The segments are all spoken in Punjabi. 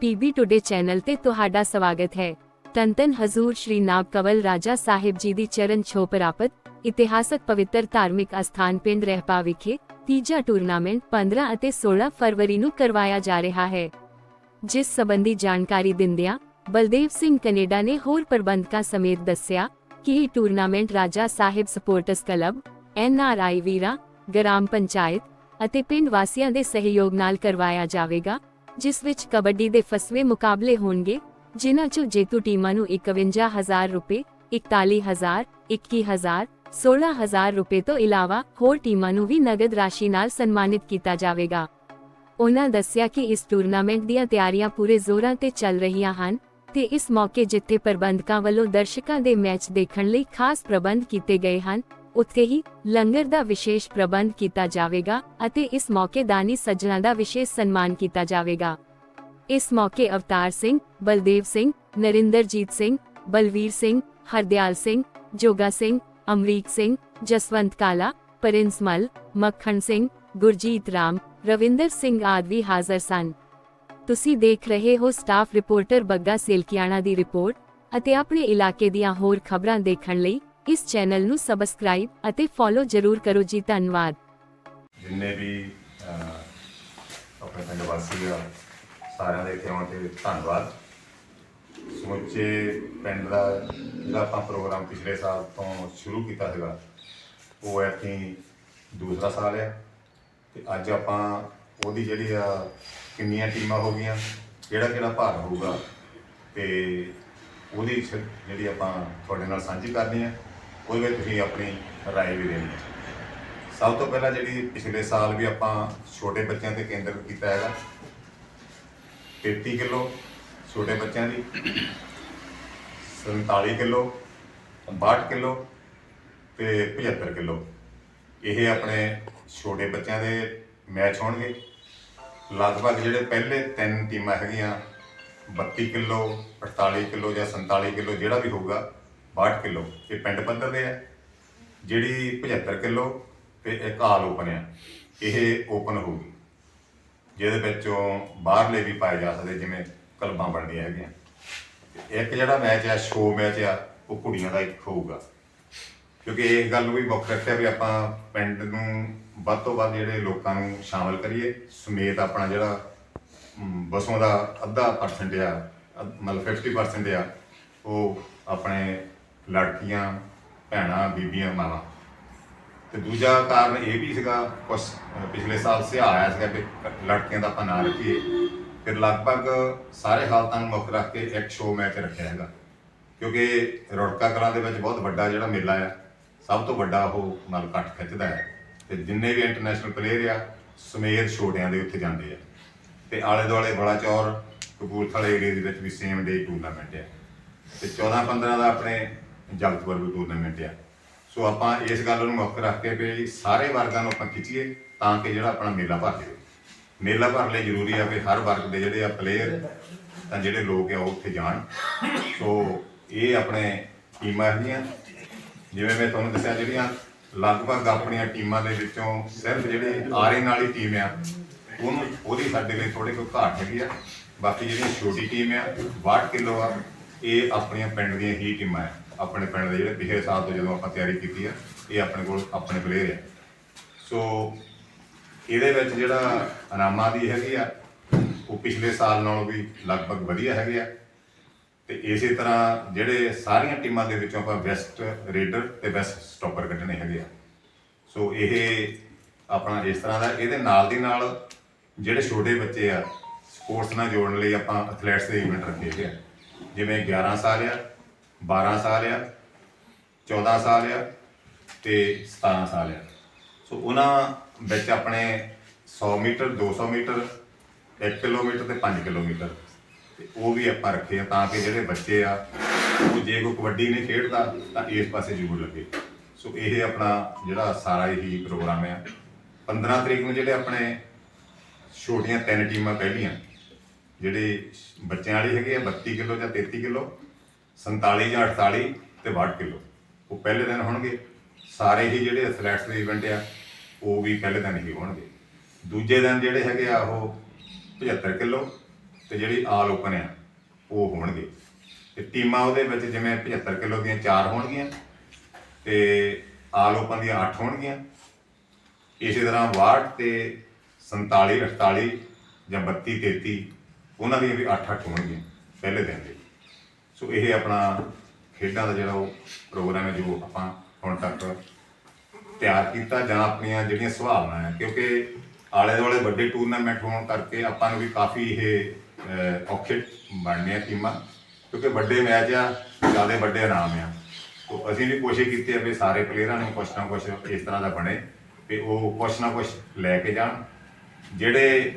ਪੀਬੀ ਟੁਡੇ ਚੈਨਲ ਤੇ ਤੁਹਾਡਾ ਸਵਾਗਤ ਹੈ। ਤਨ ਹਜ਼ੂਰ ਸ਼੍ਰੀ ਨਾਗ ਕਵਲ ਰਾਜਾ ਸਾਹਿਬ ਜੀ ਦੀ ਚਰਨ ਛੋਹ ਪ੍ਰਾਪਤ, ਇਤਿਹਾਸਕ ਪਵਿੱਤਰ ਧਾਰਮਿਕ ਅਸਥਾਨ ਪਿੰਡ ਰਹਿਪਾ ਵਿਖੇ ਤੀਜਾ ਟੂਰਨਾਮੈਂਟ 15 ਅਤੇ 16 ਫਰਵਰੀ ਨੂੰ ਕਰਵਾਇਆ ਜਾ ਰਿਹਾ ਹੈ। ਜਿਸ ਸੰਬੰਧੀ ਜਾਣਕਾਰੀ ਦਿੰਦਿਆਂ ਬਲਦੇਵ ਸਿੰਘ ਕੈਨੇਡਾ ਨੇ ਹੋਰ ਪ੍ਰਬੰਧਕਾਂ ਸਮੇਤ ਦੱਸਿਆ ਕਿ ਇਹ tournament Raja Sahib sports club NRI ਵੀਰਾ, ਗ੍ਰਾਮ ਪੰਚਾਇਤ ਅਤੇ ਪਿੰਡ ਵਾਸੀਆਂ ਦੇ ਸਹਿਯੋਗ ਨਾਲ ਕਰਵਾਇਆ ਜਾਵੇਗਾ। ਜਿਸ ਵਿੱਚ ਕਬੱਡੀ ਦੇ ਫਸਵੇਂ ਮੁਕਾਬਲੇ ਹੋਣਗੇ, ਜਿਨ੍ਹਾਂ 'ਚੋਂ ਜੇਤੂ ਟੀਮਾਂ ਨੂੰ 51000 ਰੁਪਏ 41000 21000 16000 ਰੁਪਏ ਤੋਂ ਇਲਾਵਾ ਹੋਰ ਟੀਮਾਂ ਨੂੰ ਵੀ ਨਗਦ ਰਾਸ਼ੀ ਨਾਲ ਸਨਮਾਨਿਤ ਕੀਤਾ ਜਾਵੇਗਾ। ਉਹਨਾਂ ਦੱਸਿਆ ਕਿ ਇਸ ਟੂਰਨਾਮੈਂਟ ਦੀਆਂ ਤਿਆਰੀਆਂ ਪੂਰੇ ਜ਼ੋਰਾਂ ਤੇ ਚੱਲ ਰਹੀਆਂ ਹਨ ਤੇ ਇਸ ਮੌਕੇ ਜਿੱਥੇ ਪ੍ਰਬੰਧਕਾਂ ਵੱਲੋਂ ਦਰਸ਼ਕਾਂ ਦੇ ਮੈਚ ਦੇਖਣ ਲਈ ਖਾਸ ਪ੍ਰਬੰਧ ਕੀਤੇ ਗਏ ਹਨ ਉੱਥੇ ਹੀ ਲੰਗਰ ਦਾ ਵਿਸ਼ੇਸ਼ ਪ੍ਰਬੰਧ ਕੀਤਾ ਜਾਵੇਗਾ ਅਤੇ ਇਸ ਮੌਕੇ ਦਾਨੀ ਸੱਜਣਾ ਦਾ ਵਿਸ਼ੇਸ਼ ਸਨਮਾਨ ਕੀਤਾ ਜਾਵੇਗਾ। ਇਸ ਮੌਕੇ ਅਵਤਾਰ ਸਿੰਘ, ਬਲਦੇਵ ਸਿੰਘ, ਨਰਿੰਦਰਜੀਤ ਸਿੰਘ, ਬਲਵੀਰ ਸਿੰਘ, ਹਰਦਿਆਲ ਸਿੰਘ, ਜੋਗਾ ਸਿੰਘ, ਅਮਰੀਕ ਸਿੰਘ, ਜਸਵੰਤ ਕਾਲਾ, ਪ੍ਰਿੰਸ ਮਲ, ਮੱਖਣ ਸਿੰਘ, ਗੁਰਜੀਤ ਰਾਮ, ਰਵਿੰਦਰ ਸਿੰਘ ਆਦਿ ਹਾਜ਼ਰ ਸਨ। ਤੁਸੀਂ ਦੇਖ ਰਹੇ ਹੋ ਸਟਾਫ ਰਿਪੋਰਟਰ ਬੱਗਾ ਸੇਲਕੀਆਣਾ ਦੀ ਰਿਪੋਰਟ ਅਤੇ ਆਪਣੇ ਇਲਾਕੇ ਦੀਆਂ ਹੋਰ ਖਬਰਾਂ ਦੇਖਣ ਲਈ ਇਸ ਚੈਨਲ ਨੂੰ ਸਬਸਕ੍ਰਾਈਬ ਅਤੇ ਫੋਲੋ ਜ਼ਰੂਰ ਕਰੋ ਜੀ, ਧੰਨਵਾਦ। ਜਿੰਨੇ ਵੀ ਆਪਣੇ ਪਿੰਡ ਵਾਸੀ ਆ, ਸਾਰਿਆਂ ਦੇ ਇੱਥੇ ਆਉਣ ਤੇ ਧੰਨਵਾਦ। ਸਮੁੱਚੇ ਪਿੰਡ ਦਾ ਜਿਹੜਾ ਆਪਾਂ ਪ੍ਰੋਗਰਾਮ ਪਿਛਲੇ ਸਾਲ ਤੋਂ ਸ਼ੁਰੂ ਕੀਤਾ ਸੀਗਾ, ਉਹ ਐਤਕੀ ਦੂਸਰਾ ਸਾਲ ਆ। ਤੇ ਅੱਜ ਆਪਾਂ ਉਹਦੀ ਜਿਹੜੀ ਆ, ਕਿੰਨੀਆਂ ਟੀਮਾਂ ਹੋ ਗਈਆਂ, ਕਿਹੜਾ ਕਿਹੜਾ ਭਾਗ ਹੋਊਗਾ, ਤੇ ਉਹਦੀ ਜਿਹੜੀ ਆਪਾਂ ਤੁਹਾਡੇ ਨਾਲ ਸਾਂਝੀ ਕਰਨੀ ਹੈ ਉਹਦੇ ਵਿੱਚ ਤੁਸੀਂ ਆਪਣੀ رائے ਵੀ ਦੇਣੀ ਹੈ ਸਭ ਤੋਂ ਪਹਿਲਾਂ ਜਿਹੜੀ ਪਿਛਲੇ ਸਾਲ ਵੀ ਆਪਾਂ ਛੋਟੇ ਬੱਚਿਆਂ ਤੇ ਕੇਂਦਰਿਤ ਕੀਤਾ ਹੈਗਾ 33 ਕਿਲੋ ਛੋਟੇ ਬੱਚਿਆਂ ਦੀ 47 ਕਿਲੋ 62 ਕਿਲੋ ਤੇ 75 ਕਿਲੋ ਇਹ ਆਪਣੇ ਛੋਟੇ ਬੱਚਿਆਂ ਦੇ ਮੈਚ ਹੋਣਗੇ ਲਗਭਗ ਜਿਹੜੇ ਪਹਿਲੇ ਤਿੰਨ ਟੀਮਾਂ ਹੈਗੀਆਂ 32 ਕਿਲੋ 48 ਕਿਲੋ ਜਾਂ 47 ਕਿਲੋ ਜਿਹੜਾ ਵੀ ਹੋਊਗਾ 62 ਕਿਲੋ ਇਹ ਪਿੰਡ ਪੱਧਰ ਦੇ ਆ। ਜਿਹੜੀ 75 ਕਿਲੋ ਤੇ ਇੱਕ ਆਲ ਓਪਨ ਆ ਇਹ ਓਪਨ ਹੋਊਗੀ। ਜਿਹਦੇ ਵਿੱਚੋਂ ਬਾਹਰਲੇ ਵੀ ਪਾਏ ਜਾ ਸਕਦੇ ਜਿਵੇਂ ਕਲਬਾਂ ਬਣਦੀਆਂ ਹੈਗੀਆਂ। ਇੱਕ ਜਿਹੜਾ ਮੈਚ ਆ ਸ਼ੋ ਮੈਚ ਆ ਉਹ ਕੁੜੀਆਂ ਦਾ ਇੱਕ ਹੋਊਗਾ। ਕਿਉਂਕਿ ਇਹ ਗੱਲ ਨੂੰ ਵੀ ਮੁੱਖ ਰੱਖਿਆ ਵੀ ਆਪਾਂ ਪਿੰਡ ਨੂੰ ਵੱਧ ਤੋਂ ਵੱਧ ਜਿਹੜੇ ਲੋਕਾਂ ਨੂੰ ਸ਼ਾਮਲ ਕਰੀਏ। ਸਮੇਤ ਆਪਣਾ ਜਿਹੜਾ ਮ, ਵਸੋਂ ਦਾ ਅੱਧਾ ਪਰਸੈਂਟ ਆ ਅ- ਮਤਲਬ 50% ਆ ਉਹ ਆਪਣੇ ਲੜਕੀਆਂ, ਭੈਣਾਂ, ਬੀਬੀਆਂ, ਮਾਵਾਂ। ਤੇ ਦੂਜਾ ਕਾਰਨ ਇਹ ਵੀ ਸੀਗਾ, ਕੁਛ ਪਿਛਲੇ ਸਾਲ ਸਿਆ ਆਇਆ ਸੀਗਾ ਕਿ ਲੜਕੀਆਂ ਦਾ ਆਪਾਂ ਨਾਂ ਰੱਖੀਏ। ਫਿਰ ਲਗਭਗ ਸਾਰੇ ਹਾਲਤਾਂ ਨੂੰ ਮੁੱਖ ਰੱਖ ਕੇ ਇੱਕ ਸ਼ੋਅ ਮੈਚ ਰੱਖਿਆ ਹੈਗਾ। ਕਿਉਂਕਿ ਰੁੜਕਾ ਕਲਾਂ ਦੇ ਵਿੱਚ ਬਹੁਤ ਵੱਡਾ ਜਿਹੜਾ ਮੇਲਾ ਆ, ਸਭ ਤੋਂ ਵੱਡਾ ਉਹ ਮਲ ਇਕੱਠ ਖਿੱਚਦਾ ਹੈ। ਤੇ ਜਿੰਨੇ ਵੀ ਇੰਟਰਨੈਸ਼ਨਲ ਪਲੇਅਰ ਆ ਸਮੇਤ ਛੋਟਿਆਂ ਦੇ ਉੱਥੇ ਜਾਂਦੇ ਆ। ਤੇ ਆਲੇ ਦੁਆਲੇ ਬੜਾ ਚੌਰ, ਕਪੂਰਥਲਾ ਏਰੀਆ ਦੇ ਵਿੱਚ ਵੀ ਸੇਮ ਡੇ ਟੂਰਨਾਮੈਂਟ ਆ। ਤੇ 14 15 ਦਾ ਆਪਣੇ ਜਗਤਪੁਰ ਵਰਗ ਟੂਰਨਾਮੈਂਟ ਆ ਸੋ ਆਪਾਂ ਇਸ ਗੱਲ ਨੂੰ ਮੁੱਖ ਰੱਖ ਕੇ ਵੀ ਸਾਰੇ ਵਰਗਾਂ ਨੂੰ ਆਪਾਂ ਖਿੱਚੀਏ ਤਾਂ ਕਿ ਜਿਹੜਾ ਆਪਣਾ ਮੇਲਾ ਭਰ ਜਾਵੇ। ਮੇਲਾ ਭਰ ਲਈ ਜ਼ਰੂਰੀ ਆ ਵੀ ਹਰ ਵਰਗ ਦੇ ਜਿਹੜੇ ਆ ਪਲੇਅਰ ਤਾਂ ਜਿਹੜੇ ਲੋਕ ਆ ਉਹ ਉੱਥੇ ਜਾਣ। ਸੋ ਇਹ ਆਪਣੇ ਟੀਮਾਂ ਹੈਗੀਆਂ। ਜਿਵੇਂ ਮੈਂ ਤੁਹਾਨੂੰ ਦੱਸਿਆ ਜਿਹੜੀਆਂ ਲਗਭਗ ਆਪਣੀਆਂ ਟੀਮਾਂ ਦੇ ਵਿੱਚੋਂ ਸਿਰਫ ਜਿਹੜੇ ਆਰੇ ਨਾਲ ਹੀ ਟੀਮ ਆ, ਉਹਨੂੰ ਉਹਦੀ ਸਾਡੇ ਲਈ ਥੋੜੀ ਕੋਈ ਘਾਟ ਹੈਗੀ ਆ। ਬਾਕੀ ਜਿਹੜੀ ਛੋਟੀ ਟੀਮ ਆ 62 ਕਿਲੋ ਆ, ਇਹ ਆਪਣੀਆਂ ਪਿੰਡ ਦੀਆਂ ਹੀ ਟੀਮਾਂ ਆ। ਆਪਣੇ ਪਿੰਡ ਦੇ ਜਿਹੜੇ ਪਿਛਲੇ ਸਾਲ ਤੋਂ ਜਦੋਂ ਆਪਾਂ ਤਿਆਰੀ ਕੀਤੀ ਆ, ਇਹ ਆਪਣੇ ਕੋਲ ਆਪਣੇ ਪਲੇਅਰ ਆ। ਸੋ ਇਹਦੇ ਵਿੱਚ ਜਿਹੜਾ ਇਨਾਮਾਂ ਦੀ ਹੈਗੀ ਆ, ਉਹ ਪਿਛਲੇ ਸਾਲ ਨਾਲੋਂ ਵੀ ਲਗਭਗ ਵਧੀਆ ਹੈਗੇ ਆ। ਤੇ ਇਸੇ ਤਰ੍ਹਾਂ ਜਿਹੜੇ ਸਾਰੀਆਂ ਟੀਮਾਂ ਦੇ ਵਿੱਚੋਂ ਆਪਾਂ ਬੈਸਟ ਰੇਡਰ ਤੇ ਬੈਸਟ ਸਟਾਪਰ ਕੱਢਣੇ ਹੈਗੇ ਆ। ਸੋ ਇਹ ਆਪਣਾ ਇਸ ਤਰ੍ਹਾਂ ਦਾ, ਇਹਦੇ ਨਾਲ ਦੀ ਨਾਲ ਜਿਹੜੇ ਛੋਟੇ ਬੱਚੇ ਆ ਸਪੋਰਟਸ ਨਾਲ ਜੋੜਨ ਲਈ ਆਪਾਂ ਐਥਲੈਟਸ ਦੇ ਇਵੈਂਟ ਰੱਖੇ ਹੈਗੇ ਆ। ਜਿਵੇਂ 11 ਸਾਲ ਆ 12 ਸਾਲ ਆ 14 ਸਾਲ ਆ ਤੇ 17 ਸਾਲ ਆ। ਸੋ ਉਹਨਾਂ ਵਿੱਚ ਆਪਣੇ 100 ਮੀਟਰ 200 ਮੀਟਰ 1 ਕਿਲੋਮੀਟਰ ਤੇ 5 ਕਿਲੋਮੀਟਰ। ਤੇ ਉਹ ਵੀ ਆਪਾਂ ਰੱਖੇ ਆ ਤਾਂ ਕਿ ਜਿਹੜੇ ਬੱਚੇ ਆ, ਉਹ ਜੇ ਕੋਈ ਕਬੱਡੀ ਨਹੀਂ ਖੇਡਦਾ, ਤਾਂ ਇਸ ਪਾਸੇ ਜ਼ਰੂਰ ਲੱਗੇ। ਸੋ ਇਹ ਆਪਣਾ ਜਿਹੜਾ ਸਾਰਾ ਹੀ ਪ੍ਰੋਗਰਾਮ ਆ। 15 ਤਰੀਕ ਨੂੰ ਜਿਹੜੇ ਆਪਣੇ ਛੋਟੀਆਂ ਤਿੰਨ ਟੀਮਾਂ ਪਹਿਲੀਆਂ, ਜਿਹੜੇ ਬੱਚਿਆਂ ਵਾਲੀ ਹੈਗੇ ਆ 32 ਕਿਲੋ ਜਾਂ 33 ਕਿਲੋ 47 ਜਾਂ 48 ਤੇ 62 ਕਿਲੋ। ਉਹ ਪਹਿਲੇ ਦਿਨ ਹੋਣਗੇ। ਸਾਰੇ ਹੀ ਜਿਹੜੇ ਐਥਲੈਟਸ ਦੇ ਇਵੈਂਟ ਆ, ਉਹ ਵੀ ਪਹਿਲੇ ਦਿਨ ਹੀ ਹੋਣਗੇ। ਦੂਜੇ ਦਿਨ ਜਿਹੜੇ ਹੈਗੇ ਆ ਉਹ 75 ਕਿਲੋ ਤੇ ਜਿਹੜੀ ਆਲ ਓਪਨ ਆ, ਉਹ ਹੋਣਗੇ। ਤੇ ਟੀਮਾਂ ਉਹਦੇ ਵਿੱਚ ਜਿਵੇਂ 75 ਕਿਲੋ ਦੀਆਂ 4 ਹੋਣਗੀਆਂ ਤੇ ਆਲ ਓਪਨ ਦੀਆਂ 8 ਹੋਣਗੀਆਂ। ਇਸੇ ਤਰ੍ਹਾਂ 62 ਤੇ 47 48 ਜਾਂ 32 33 ਉਹਨਾਂ ਦੀਆਂ ਵੀ 8 8 ਹੋਣਗੀਆਂ ਪਹਿਲੇ ਦਿਨ ਦੇ। ਸੋ ਇਹ ਆਪਣਾ ਖੇਡਾਂ ਦਾ ਜਿਹੜਾ ਉਹ ਪ੍ਰੋਗਰਾਮ ਹੈ ਜੋ ਆਪਾਂ ਹੁਣ ਤੱਕ ਤਿਆਰ ਕੀਤਾ ਜਾਂ ਆਪਣੀਆਂ ਜਿਹੜੀਆਂ ਸੁਭਾਵਨਾ ਹੈ, ਕਿਉਂਕਿ ਆਲੇ ਦੁਆਲੇ ਵੱਡੇ ਟੂਰਨਾਮੈਂਟ ਹੋਣ ਕਰਕੇ ਆਪਾਂ ਨੂੰ ਵੀ ਕਾਫੀ ਇਹ ਔਖੇ ਬਣਨੇ ਆ ਟੀਮਾਂ, ਕਿਉਂਕਿ ਵੱਡੇ ਮੈਚ ਆ, ਜ਼ਿਆਦਾ ਵੱਡੇ ਆਰਾਮ ਆ। ਤੋ ਅਸੀਂ ਵੀ ਕੋਸ਼ਿਸ਼ ਕੀਤੀ ਹੈ ਵੀ ਸਾਰੇ ਪਲੇਅਰਾਂ ਨੂੰ ਕੁਛ ਨਾ ਕੁਛ ਇਸ ਤਰ੍ਹਾਂ ਦਾ ਬਣੇ ਵੀ ਉਹ ਕੁਛ ਨਾ ਕੁਛ ਲੈ ਕੇ ਜਾਣ। ਜਿਹੜੇ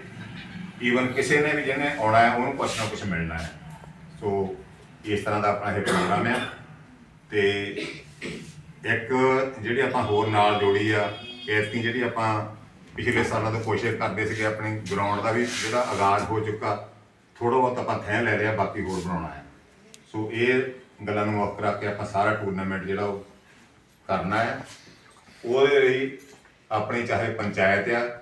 ਈਵਨ ਕਿਸੇ ਨੇ ਵੀ ਜਿਹਨੇ ਆਉਣਾ ਹੈ, ਉਹਨੂੰ ਕੁਛ ਨਾ ਕੁਛ ਮਿਲਣਾ ਹੈ। ਸੋ ਇਸ ਤਰ੍ਹਾਂ ਦਾ ਆਪਣਾ ਇਹ ਪ੍ਰੋਗਰਾਮ ਆ। ਤੇ ਇੱਕ ਜਿਹੜੀ ਆਪਾਂ ਹੋਰ ਨਾਲ ਜੋੜੀ ਆ, ਐਤਕੀ ਜਿਹੜੀ ਆਪਾਂ ਪਿਛਲੇ ਸਾਲਾਂ ਤੋਂ ਕੋਸ਼ਿਸ਼ ਕਰਦੇ ਸੀਗੇ ਆਪਣੀ ਗਰਾਊਂਡ ਦਾ ਵੀ ਜਿਹੜਾ ਆਗਾਜ਼ ਹੋ ਚੁੱਕਾ ਥੋੜਾ ਬਹੁਤ ਆਪਾਂ ਥੈਂ ਲੈ ਲਿਆ, ਬਾਕੀ ਹੋਰ ਬਣਾਉਣਾ ਹੈ। ਸੋ ਇਹ ਗੱਲਾਂ ਨੂੰ ਮੁੱਖ ਰੱਖ ਕੇ ਆਪਾਂ ਸਾਰਾ ਟੂਰਨਾਮੈਂਟ ਜਿਹੜਾ ਉਹ ਕਰਨਾ ਹੈ। ਉਹਦੇ ਲਈ ਆਪਣੀ ਚਾਹੇ ਪੰਚਾਇਤ ਆ,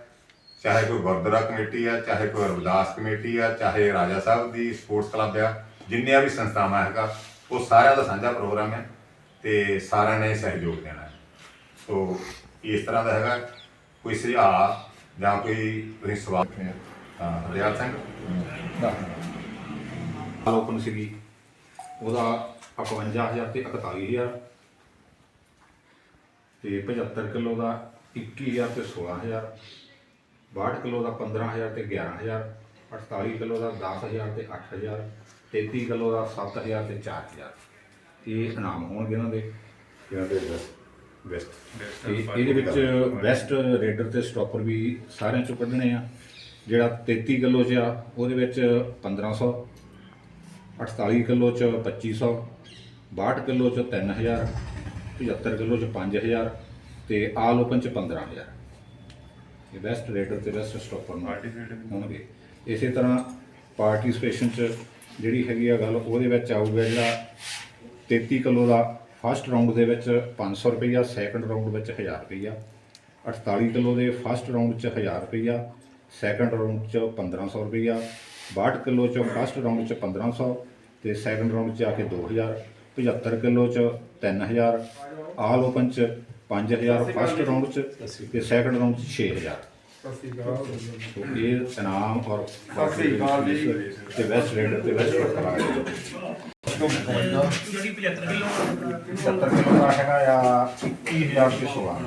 ਚਾਹੇ ਕੋਈ ਗੁਰਦੁਆਰਾ ਕਮੇਟੀ ਆ, ਚਾਹੇ ਕੋਈ ਅਰਦਾਸ ਕਮੇਟੀ ਆ, ਚਾਹੇ ਰਾਜਾ ਸਾਹਿਬ ਦੀ ਸਪੋਰਟਸ ਕਲੱਬ ਆ ਜਿੰਨੀਆਂ ਵੀ ਸੰਸਥਾਵਾਂ ਹੈਗਾ, ਉਹ ਸਾਰਿਆਂ ਦਾ ਸਾਂਝਾ ਪ੍ਰੋਗਰਾਮ ਹੈ ਤੇ ਸਾਰਿਆਂ ਨੇ ਸਹਿਯੋਗ ਦੇਣਾ ਹੈ। ਸੋ ਇਸ ਤਰ੍ਹਾਂ ਦਾ ਹੈਗਾ, ਕੋਈ ਸੁਝਾਅ ਜਾਂ ਕੋਈ ਤੁਸੀਂ ਸਵਾਲ ਤਾਂ ਰਿਆਲ ਸਿੰਘ? ਆਲ ਓਪਨ ਸੀਗੀ, ਉਹਦਾ 51000 ਤੇ 41000 ਤੇ 75 ਕਿਲੋ ਦਾ 21000 ਤੇ 16000 62 ਕਿਲੋ ਦਾ 15000 ਤੇ 11000 48 ਕਿਲੋ ਦਾ 10000 ਤੇ 8000 33 ਕਿਲੋ ਦਾ 7000 ਤੇ 4000 ਇਹ ਇਨਾਮ ਹੋਣਗੇ ਇਹਨਾਂ ਦੇ। ਇਹਨਾਂ ਦੇ ਬੈਸਟ ਤੇ ਇਹਦੇ ਵਿੱਚ ਬੈਸਟ ਰੇਡਰ ਤੇ ਸਟਾਪਰ ਵੀ ਸਾਰਿਆਂ ਚੋਂ ਕੱਢਣੇ ਆ। ਜਿਹੜਾ 33 ਕਿਲੋ ਚ ਆ ਉਹਦੇ ਵਿੱਚ 1500 48 ਕਿਲੋ ਚ 2500 62 ਕਿਲੋ ਚ 3000 75 ਕਿਲੋ ਚ 5000 ਤੇ ਆਲ ਓਪਨ ਚ 15000 ਇਹ ਬੈਸਟ ਰੇਡਰ ਤੇ ਬੈਸਟ ਸਟਾਪਰ ਹੋਣਗੇ। ਇਸੇ ਤਰ੍ਹਾਂ ਪਾਰਟਿਸਪੇਸ਼ਨ ਚ ਜਿਹੜੀ ਹੈਗੀ ਆ ਗੱਲ, ਉਹਦੇ ਵਿੱਚ ਆਊਗਾ ਜਿਹੜਾ 33 ਕਿਲੋ ਦਾ ਫਸਟ ਰਾਉਂਡ ਦੇ ਵਿੱਚ 500 ਰੁਪਈਆ ਸੈਕੰਡ ਰਾਉਂਡ ਵਿੱਚ 1000 ਰੁਪਈਆ 48 ਕਿਲੋ ਦੇ ਫਸਟ ਰਾਉਂਡ 'ਚ 1000 ਰੁਪਈਆ ਸੈਕੰਡ ਰਾਉਂਡ 'ਚ 1500 ਰੁਪਈਆ 62 ਕਿਲੋ 'ਚ ਫਸਟ ਰਾਉਂਡ 'ਚ 1500 ਤੇ ਸੈਕੰਡ ਰਾਉਂਡ 'ਚ ਆ ਕੇ 2000 75 ਕਿਲੋ 'ਚ 3000 ਆਲ ਓਪਨ 'ਚ 5000 ਫਸਟ ਰਾਉਂਡ 'ਚ ਤੇ ਸੈਕੰਡ ਰਾਉਂਡ 'ਚ 6000 ਸੋ ਇਹ ਇਨਾਮ ਔਰ ਤੇ ਬੈਸਟ ਰੇਡਰ ਤੇ ਬੈਸਟ ਕਰਾਂਗੇ ਜਿਹੜੀ 75 ਕਿਲੋ 70 ਕਿਲੋ ਦਾ ਹੈਗਾ ਆ 21000 ਤੇ 16